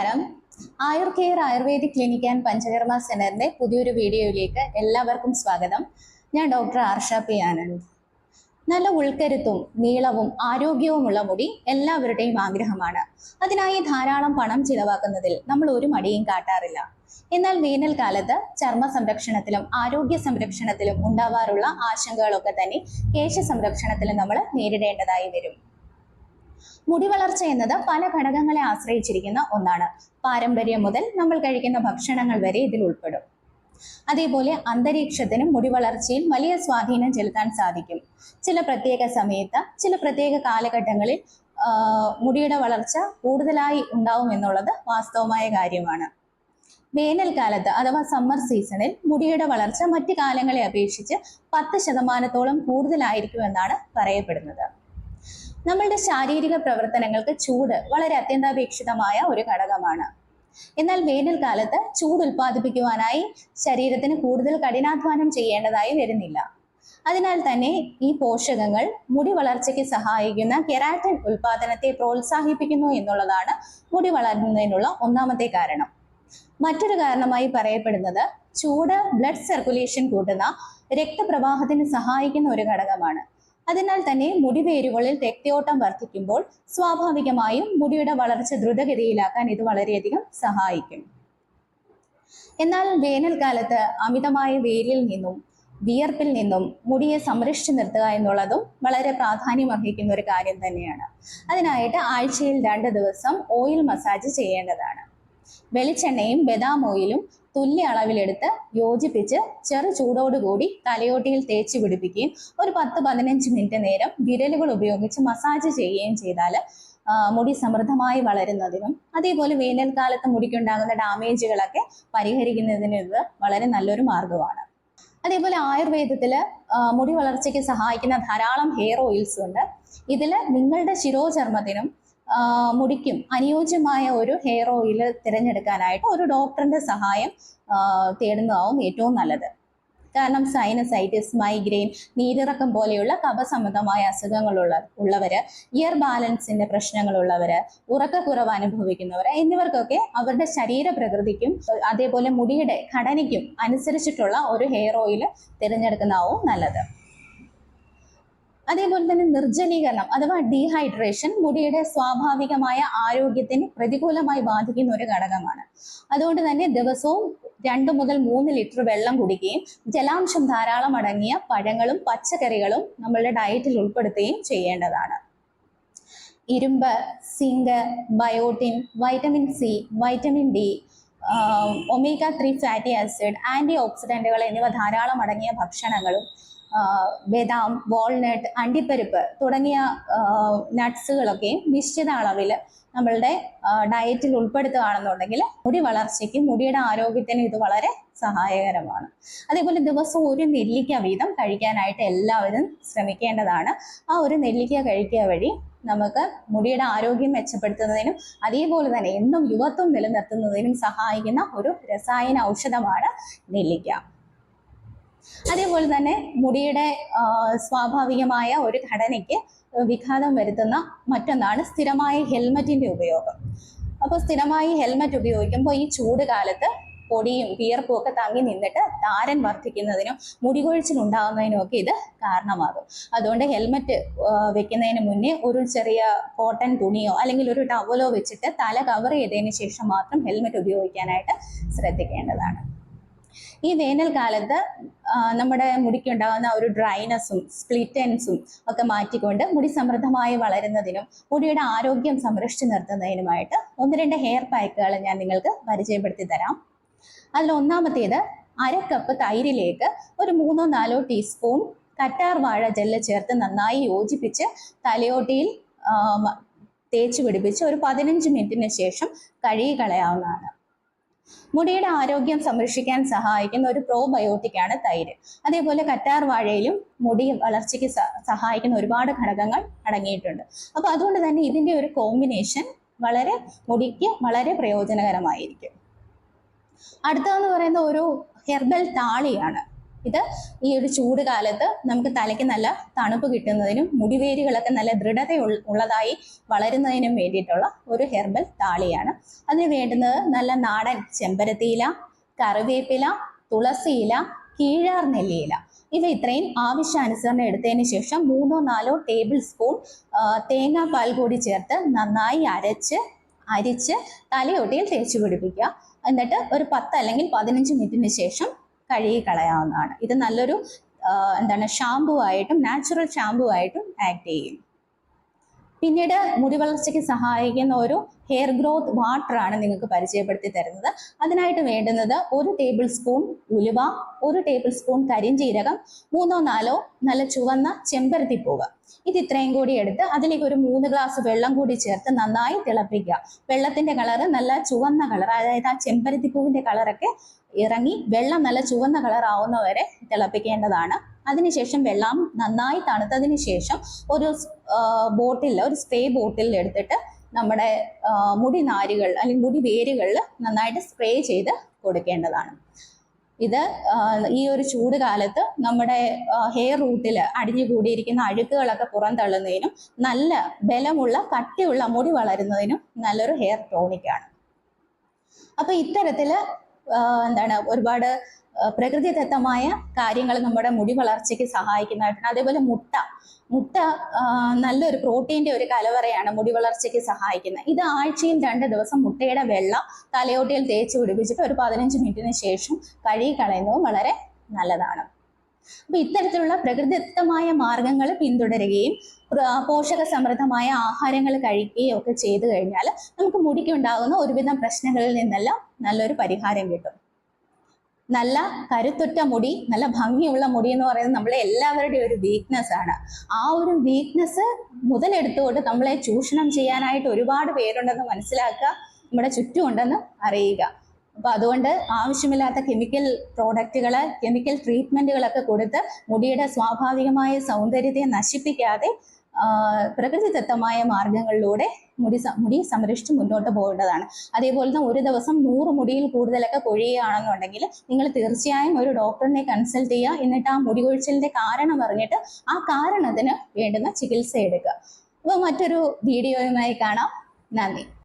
Ayur care ayurvedic clinic and panchakarma സെന്ററിന്റെ പുതിയൊരു വീഡിയോയിലേക്ക് എല്ലാവർക്കും സ്വാഗതം. ഞാൻ ഡോക്ടർ ആർഷ പി ആനന്ദ്. നല്ല ഉൾക്കരുത്തും നീളവും ആരോഗ്യവുമുള്ള മുടി എല്ലാവരുടെയും ആഗ്രഹമാണ്. അതിനായി ധാരാളം പണം ചിലവാക്കുന്നതിൽ നമ്മൾ ഒരു മടിയും കാട്ടാറില്ല. എന്നാൽ വേനൽക്കാലത്ത് ചർമ്മ സംരക്ഷണത്തിലും ആരോഗ്യ സംരക്ഷണത്തിലും ഉണ്ടാവാറുള്ള ആശങ്കകളൊക്കെ തന്നെ കേശ സംരക്ഷണത്തിലും നമ്മൾ നേരിടേണ്ടതായി വരും. മുടി വളർച്ച എന്നത് പല ഘടകങ്ങളെ ആശ്രയിച്ചിരിക്കുന്ന ഒന്നാണ്. പാരമ്പര്യം മുതൽ നമ്മൾ കഴിക്കുന്ന ഭക്ഷണങ്ങൾ വരെ ഇതിൽ ഉൾപ്പെടും. അതേപോലെ അന്തരീക്ഷത്തിനും മുടി വളർച്ചയിൽ വലിയ സ്വാധീനം ചെലുത്താൻ സാധിക്കും. ചില പ്രത്യേക സമയത്ത് ചില പ്രത്യേക കാലഘട്ടങ്ങളിൽ മുടിയുടെ വളർച്ച കൂടുതലായി ഉണ്ടാവും എന്നുള്ളത് വാസ്തവമായ കാര്യമാണ്. വേനൽക്കാലത്ത് അഥവാ സമ്മർ സീസണിൽ മുടിയുടെ വളർച്ച മറ്റു കാലങ്ങളെ അപേക്ഷിച്ച് പത്ത് ശതമാനത്തോളം കൂടുതലായിരിക്കുമെന്നാണ് പറയപ്പെടുന്നത്. നമ്മളുടെ ശാരീരിക പ്രവർത്തനങ്ങൾക്ക് ചൂട് വളരെ അത്യന്താപേക്ഷിതമായ ഒരു ഘടകമാണ്. എന്നാൽ വേനൽക്കാലത്ത് ചൂട് ഉൽപ്പാദിപ്പിക്കുവാനായി ശരീരത്തിന് കൂടുതൽ കഠിനാധ്വാനം ചെയ്യേണ്ടതായി വരുന്നില്ല. അതിനാൽ തന്നെ ഈ പോഷകങ്ങൾ മുടി വളർച്ചയ്ക്ക് സഹായിക്കുന്ന കെരാറ്റിൻ ഉൽപാദനത്തെ പ്രോത്സാഹിപ്പിക്കുന്നു എന്നുള്ളതാണ് മുടി വളരുന്നതിനുള്ള ഒന്നാമത്തെ കാരണം. മറ്റൊരു കാരണമായി പറയപ്പെടുന്നത് ചൂട് ബ്ലഡ് സർക്കുലേഷൻ കൂട്ടുന്ന രക്തപ്രവാഹത്തിന് സഹായിക്കുന്ന ഒരു ഘടകമാണ്. അതിനാൽ തന്നെ മുടി മുടിവേരുകളിൽ രക്തയോട്ടം വർദ്ധിക്കുമ്പോൾ സ്വാഭാവികമായും മുടിയുടെ വളർച്ച ദ്രുതഗതിയിലാക്കാൻ ഇത് വളരെയധികം സഹായിക്കും. എന്നാൽ വേനൽക്കാലത്ത് അമിതമായ വെയിലിൽ നിന്നും വിയർപ്പിൽ നിന്നും മുടിയെ സംരക്ഷിച്ചു നിർത്തുക എന്നുള്ളതും വളരെ പ്രാധാന്യം അർഹിക്കുന്ന ഒരു കാര്യം തന്നെയാണ്. അതിനായിട്ട് ആഴ്ചയിൽ രണ്ട് ദിവസം ഓയിൽ മസാജ് ചെയ്യേണ്ടതാണ്. വെളിച്ചെണ്ണയും ബദാം ഓയിലും തുല്യ അളവിലെടുത്ത് യോജിപ്പിച്ച് ചെറു ചൂടോടുകൂടി തലയോട്ടിയിൽ തേച്ച് പിടിപ്പിക്കുകയും ഒരു പത്ത് പതിനഞ്ച് മിനിറ്റ് നേരം വിരലുകൾ ഉപയോഗിച്ച് മസാജ് ചെയ്യുകയും ചെയ്താൽ മുടി സമൃദ്ധമായി വളരുന്നതിനും അതേപോലെ വേനൽക്കാലത്ത് മുടിക്കുണ്ടാകുന്ന ഡാമേജുകളൊക്കെ പരിഹരിക്കുന്നതിനും ഇത് വളരെ നല്ലൊരു മാർഗമാണ്. അതേപോലെ ആയുർവേദത്തിൽ മുടി വളർച്ചയ്ക്ക് സഹായിക്കുന്ന ധാരാളം ഹെയർ ഓയിൽസ് ഉണ്ട് ഇതിൽ നിങ്ങളുടെ ശിരോചർമ്മത്തിനും മുടിക്കും. അനുയോജ്യമായ ഒരു ഹെയർ ഓയിൽ തിരഞ്ഞെടുക്കാനായിട്ട് ഒരു ഡോക്ടറിന്റെ സഹായം തേടുന്നതാവും ഏറ്റവും നല്ലത്. കാരണം സൈനസൈറ്റിസ് മൈഗ്രെയിൻ നീരിറക്കം പോലെയുള്ള കഫസംബന്ധമായ അസുഖങ്ങളുള്ള ഉള്ളവര് ഇയർ ബാലൻസിന്റെ പ്രശ്നങ്ങളുള്ളവര് ഉറക്കക്കുറവ് അനുഭവിക്കുന്നവർ എന്നിവർക്കൊക്കെ അവരുടെ ശരീര പ്രകൃതിക്കും അതേപോലെ മുടിയുടെ ഘടനയ്ക്കും അനുസരിച്ചിട്ടുള്ള ഒരു ഹെയർ ഓയിൽ തിരഞ്ഞെടുക്കുന്നതാവും നല്ലത്. അതേപോലെ തന്നെ നിർജലീകരണം അഥവാ ഡീഹൈഡ്രേഷൻ മുടിയുടെ സ്വാഭാവികമായ ആരോഗ്യത്തിന് പ്രതികൂലമായി ബാധിക്കുന്ന ഒരു ഘടകമാണ്. അതുകൊണ്ട് തന്നെ ദിവസവും രണ്ട് മുതൽ മൂന്ന് ലിറ്റർ വെള്ളം കുടിക്കുകയും ജലാംശം ധാരാളം അടങ്ങിയ പഴങ്ങളും പച്ചക്കറികളും നമ്മളുടെ ഡയറ്റിൽ ഉൾപ്പെടുത്തുകയും ചെയ്യേണ്ടതാണ്. ഇരുമ്പ് zinc biotin vitamin C vitamin D omega three fatty acid anti ഓക്സിഡന്റുകൾ എന്നിവ ധാരാളം അടങ്ങിയ ഭക്ഷണങ്ങളും ബദാം വാൾനട്ട് അണ്ടിപ്പരിപ്പ് തുടങ്ങിയ നട്ട്സുകളൊക്കെ നിശ്ചിത അളവിൽ നമ്മളുടെ ഡയറ്റിൽ ഉൾപ്പെടുത്തുകയാണെന്നുണ്ടെങ്കിൽ മുടി വളർച്ചയ്ക്ക് മുടിയുടെ ആരോഗ്യത്തിന് ഇത് വളരെ സഹായകരമാണ്. അതേപോലെ ദിവസം ഒരു നെല്ലിക്ക വീതം കഴിക്കാനായിട്ട് എല്ലാവരും ശ്രമിക്കേണ്ടതാണ്. ആ ഒരു നെല്ലിക്ക കഴിക്കുക വഴി നമുക്ക് മുടിയുടെ ആരോഗ്യം മെച്ചപ്പെടുത്തുന്നതിനും അതേപോലെ തന്നെ എന്നും യുവത്വം നിലനിർത്തുന്നതിനും സഹായിക്കുന്ന ഒരു രസായന ഔഷധമാണ് നെല്ലിക്ക. അതേപോലെ തന്നെ മുടിയുടെ സ്വാഭാവികമായ ഒരു ഘടനയ്ക്ക് വിഘാതം വരുത്തുന്ന മറ്റൊന്നാണ് സ്ഥിരമായ ഹെൽമറ്റിന്റെ ഉപയോഗം. അപ്പോൾ സ്ഥിരമായി ഹെൽമറ്റ് ഉപയോഗിക്കുമ്പോൾ ഈ ചൂട് കാലത്ത് പൊടിയും വിയർപ്പും ഒക്കെ തങ്ങി നിന്നിട്ട് താരൻ വർദ്ധിക്കുന്നതിനും മുടികൊഴിച്ചിലുണ്ടാകുന്നതിനും ഒക്കെ ഇത് കാരണമാകും. അതുകൊണ്ട് ഹെൽമറ്റ് വെക്കുന്നതിന് മുന്നേ ഒരു ചെറിയ കോട്ടൺ തുണിയോ അല്ലെങ്കിൽ ഒരു ടവലോ വെച്ചിട്ട് തല കവർ ചെയ്തതിന് ശേഷം മാത്രം ഹെൽമറ്റ് ഉപയോഗിക്കാനായിട്ട് ശ്രദ്ധിക്കേണ്ടതാണ്. ഈ വേനൽക്കാലത്ത് നമ്മുടെ മുടിക്ക് ഉണ്ടാകുന്ന ഒരു ഡ്രൈനസ്സും സ്പ്ലിറ്റൻസും ഒക്കെ മാറ്റിക്കൊണ്ട് മുടി സമൃദ്ധമായി വളരുന്നതിനും മുടിയുടെ ആരോഗ്യം സംരക്ഷിച്ചു നിർത്തുന്നതിനുമായിട്ട് ഒന്ന് രണ്ട് ഹെയർ പാക്കുകൾ ഞാൻ നിങ്ങൾക്ക് പരിചയപ്പെടുത്തി തരാം. അതിൽ ഒന്നാമത്തേത് അര കപ്പ് തൈരിലേക്ക് ഒരു മൂന്നോ നാലോ ടീസ്പൂൺ കറ്റാർ വാഴ ജെല്ല് ചേർത്ത് നന്നായി യോജിപ്പിച്ച് തലയോട്ടിയിൽ തേച്ച് പിടിപ്പിച്ച് ഒരു പതിനഞ്ച് മിനിറ്റിന് ശേഷം കഴുകി കളയാവുന്നതാണ്. മുടിയുടെ ആരോഗ്യം സംരക്ഷിക്കാൻ സഹായിക്കുന്ന ഒരു പ്രോബയോട്ടിക് ആണ് തൈര്. അതേപോലെ കറ്റാർ വാഴയിലും മുടി വളർച്ചയ്ക്ക് സഹായിക്കുന്ന ഒരുപാട് ഘടകങ്ങൾ അടങ്ങിയിട്ടുണ്ട്. അപ്പോൾ അതുകൊണ്ട് തന്നെ ഇതിന്റെ ഒരു കോമ്പിനേഷൻ വളരെ മുടിക്ക് വളരെ പ്രയോജനകരമായിരിക്കും. അടുത്തതെന്ന് പറയുന്ന ഒരു ഹെർബൽ താളിയാണ്. ഇത് ഈ ഒരു ചൂട് കാലത്ത് നമുക്ക് തലയ്ക്ക് നല്ല തണുപ്പ് കിട്ടുന്നതിനും മുടിവേരുകളൊക്കെ നല്ല ദൃഢത ഉള്ളതായി വളരുന്നതിനും വേണ്ടിയിട്ടുള്ള ഒരു ഹെർബൽ താളിയാണ്. അതിന് വേണ്ടുന്നത് നല്ല നാടൻ ചെമ്പരത്തിയില കറിവേപ്പില തുളസിയില കീഴാർ നെല്ലിയില. ഇവ ഇത്രയും ആവശ്യാനുസരണം എടുത്തതിന് ശേഷം മൂന്നോ നാലോ ടേബിൾ സ്പൂൺ തേങ്ങ തേങ്ങാപ്പാൽ കൂടി ചേർത്ത് നന്നായി അരച്ച് അരിച്ച് തലയൊട്ടിയിൽ തേച്ച് പിടിപ്പിക്കുക. എന്നിട്ട് ഒരു പത്ത് അല്ലെങ്കിൽ പതിനഞ്ച് മിനിറ്റിന് ശേഷം കഴുകി കളയാവുന്നതാണ് ഇത് നല്ലൊരു എന്താണ് ഷാമ്പു ആയിട്ടും നാച്ചുറൽ ഷാമ്പു ആയിട്ടും ആക്ട് ചെയ്യും. പിന്നീട് മുടി വളർച്ചയ്ക്ക് സഹായിക്കുന്ന ഒരു ഹെയർ ഗ്രോത്ത് വാട്ടർ ആണ് നിങ്ങൾക്ക് പരിചയപ്പെടുത്തി തരുന്നത്. അതിനായിട്ട് വേണ്ടുന്നത് ഒരു ടേബിൾ സ്പൂൺ ഉലുവ ഒരു ടേബിൾ സ്പൂൺ കരിഞ്ചീരകം മൂന്നോ നാലോ നല്ല ചുവന്ന ചെമ്പരത്തിപ്പൂവ്. ഇത് ഇത്രയും കൂടി എടുത്ത് അതിലേക്ക് ഒരു മൂന്ന് ഗ്ലാസ് വെള്ളം കൂടി ചേർത്ത് നന്നായി തിളപ്പിക്കുക. വെള്ളത്തിന്റെ കളറ് നല്ല ചുവന്ന കളർ അതായത് ആ ചെമ്പരത്തിപ്പൂവിന്റെ കളറൊക്കെ ഇറങ്ങി വെള്ളം നല്ല ചുവന്ന കളർ ആവുന്നവരെ തിളപ്പിക്കേണ്ടതാണ്. അതിനുശേഷം വെള്ളം നന്നായി തണുത്തതിന് ശേഷം ഒരു ബോട്ടിൽ ഒരു സ്പ്രേ ബോട്ടിൽ എടുത്തിട്ട് നമ്മുടെ മുടി നാരുകൾ അല്ലെങ്കിൽ മുടി വേരുകളിൽ നന്നായിട്ട് സ്പ്രേ ചെയ്ത് കൊടുക്കേണ്ടതാണ്. ഇത് ഈ ഒരു ചൂട് കാലത്ത് നമ്മുടെ ഹെയർ റൂട്ടിൽ അടിഞ്ഞു കൂടിയിരിക്കുന്ന അഴുക്കുകളൊക്കെ പുറന്തള്ളുന്നതിനും നല്ല ബലമുള്ള കട്ടിയുള്ള മുടി വളരുന്നതിനും നല്ലൊരു ഹെയർ ടോണിക്കാണ് അപ്പൊ ഇത്തരത്തിൽ എന്താണ് ഒരുപാട് പ്രകൃതിദത്തമായ കാര്യങ്ങൾ നമ്മുടെ മുടി വളർച്ചയ്ക്ക് സഹായിക്കുന്നതായിട്ടാണ് അതേപോലെ മുട്ട. മുട്ട നല്ലൊരു പ്രോട്ടീന്റെ ഒരു കലവറയാണ് മുടി വളർച്ചയ്ക്ക് സഹായിക്കുന്നത്. ഇത് ആഴ്ചയിൽ രണ്ട് ദിവസം മുട്ടയുടെ വെള്ളം തലയോട്ടിയിൽ തേച്ച് പിടിപ്പിച്ചിട്ട് ഒരു പതിനഞ്ച് മിനിറ്റിന് ശേഷം കഴുകി കളയുന്നതും വളരെ നല്ലതാണ്. അപ്പൊ ഇത്തരത്തിലുള്ള പ്രകൃതിദത്തമായ മാർഗങ്ങൾ പിന്തുടരുകയും പോഷക സമൃദ്ധമായ ആഹാരങ്ങൾ കഴിക്കുകയും ഒക്കെ ചെയ്തു കഴിഞ്ഞാൽ നമുക്ക് മുടിക്കുണ്ടാകുന്ന ഒരുവിധം പ്രശ്നങ്ങളിൽ നിന്നെല്ലാം നല്ലൊരു പരിഹാരം കിട്ടും. നല്ല കരുത്തുറ്റ മുടി നല്ല ഭംഗിയുള്ള മുടി എന്ന് പറയുന്നത് നമ്മളെ എല്ലാവരുടെയും ഒരു വീക്ക്നെസ് ആണ്. ആ ഒരു വീക്ക്നെസ് മുതലെടുത്തുകൊണ്ട് നമ്മളെ ചൂഷണം ചെയ്യാനായിട്ട് ഒരുപാട് പേരുണ്ടെന്ന് മനസ്സിലാക്കുക നമ്മുടെ ചുറ്റും ഉണ്ടെന്ന് അറിയുക. അപ്പൊ അതുകൊണ്ട് ആവശ്യമില്ലാത്ത കെമിക്കൽ പ്രോഡക്റ്റുകൾ കെമിക്കൽ ട്രീറ്റ്മെന്റുകളൊക്കെ കൊടുത്ത് മുടിയുടെ സ്വാഭാവികമായ സൗന്ദര്യത്തെ നശിപ്പിക്കാതെ പ്രകൃതിദത്തമായ മാർഗങ്ങളിലൂടെ മുടി മുടി സംരക്ഷിച്ച് മുന്നോട്ട് പോകേണ്ടതാണ്. അതേപോലെ തന്നെ ഒരു ദിവസം നൂറ് മുടിയിൽ കൂടുതലൊക്കെ കൊഴിയുകയാണെന്നുണ്ടെങ്കിൽ നിങ്ങൾ തീർച്ചയായും ഒരു ഡോക്ടറിനെ കൺസൾട്ട് ചെയ്യുക. എന്നിട്ട് ആ മുടി കൊഴിച്ചിലിന്റെ കാരണം അറിഞ്ഞിട്ട് ആ കാരണത്തിന് വേണ്ടുന്ന ചികിത്സ എടുക്കുക. അപ്പോൾ മറ്റൊരു വീഡിയോയുമായി കാണാം. നന്ദി.